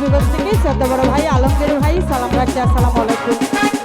হবিগঞ্জ থেকে শ্রদ্ধা বড় ভাই আলমগীর ভাই সালাম রাখছি আসসালামু আলাইকুম।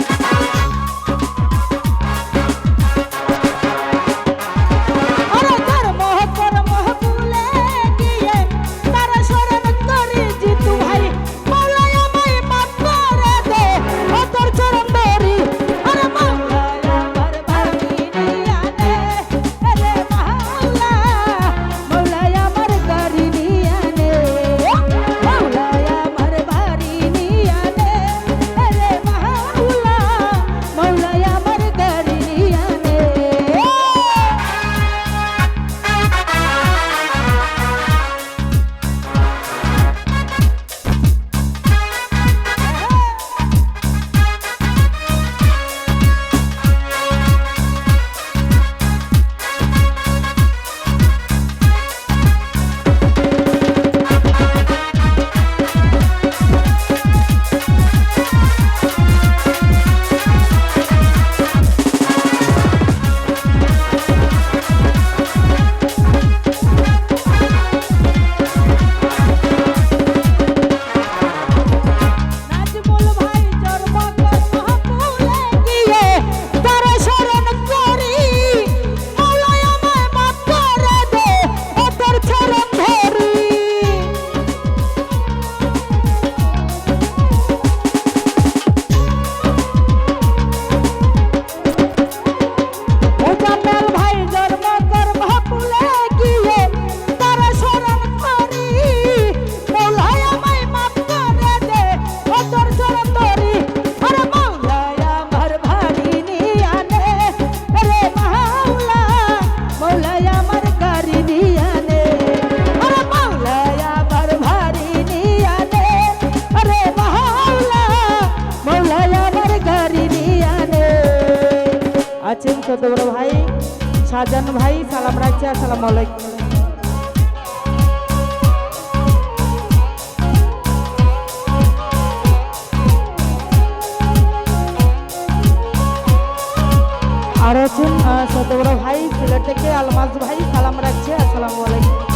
আসসালামু আলাইকুম। আর আছেন বড় ভাই সিলেট থেকে আলমাজ ভাই সালাম রাখছি আসসালামু আলাইকুম।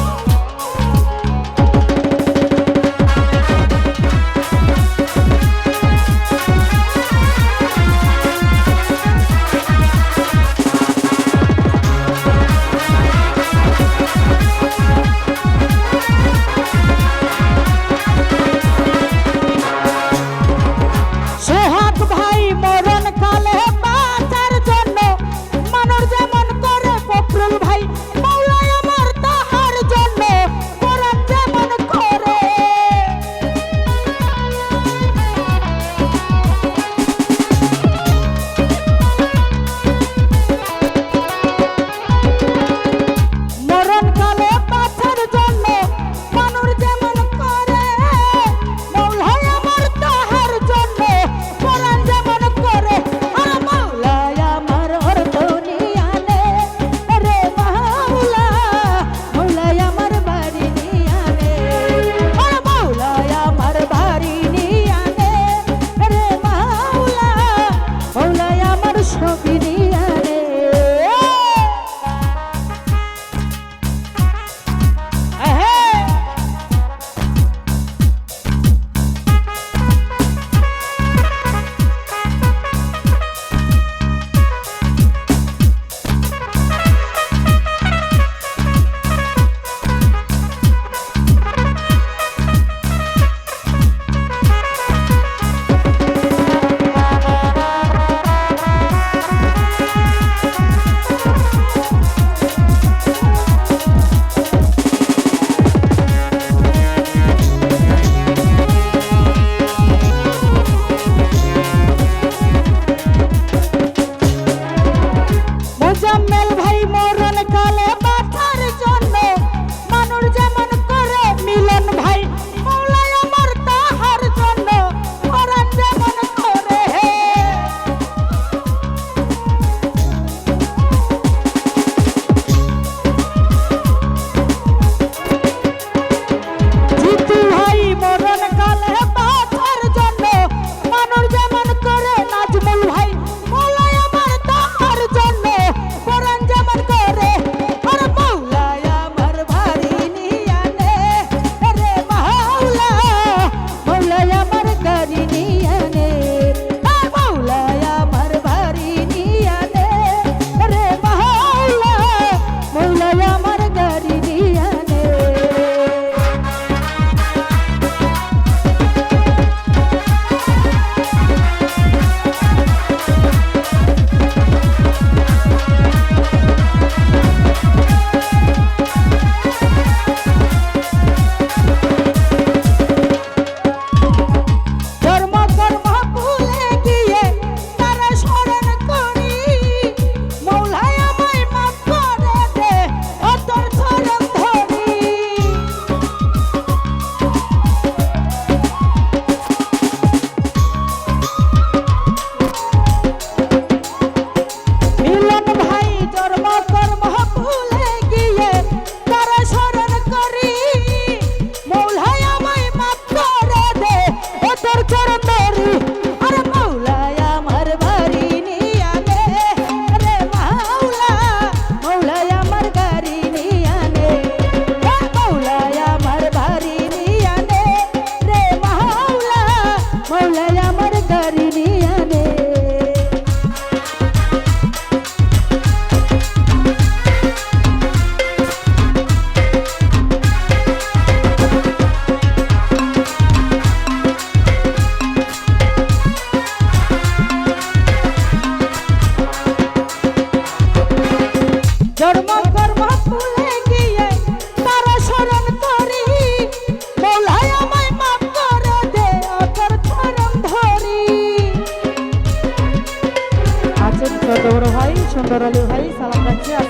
সুন্দর আলী ভাই সালাম রাখছি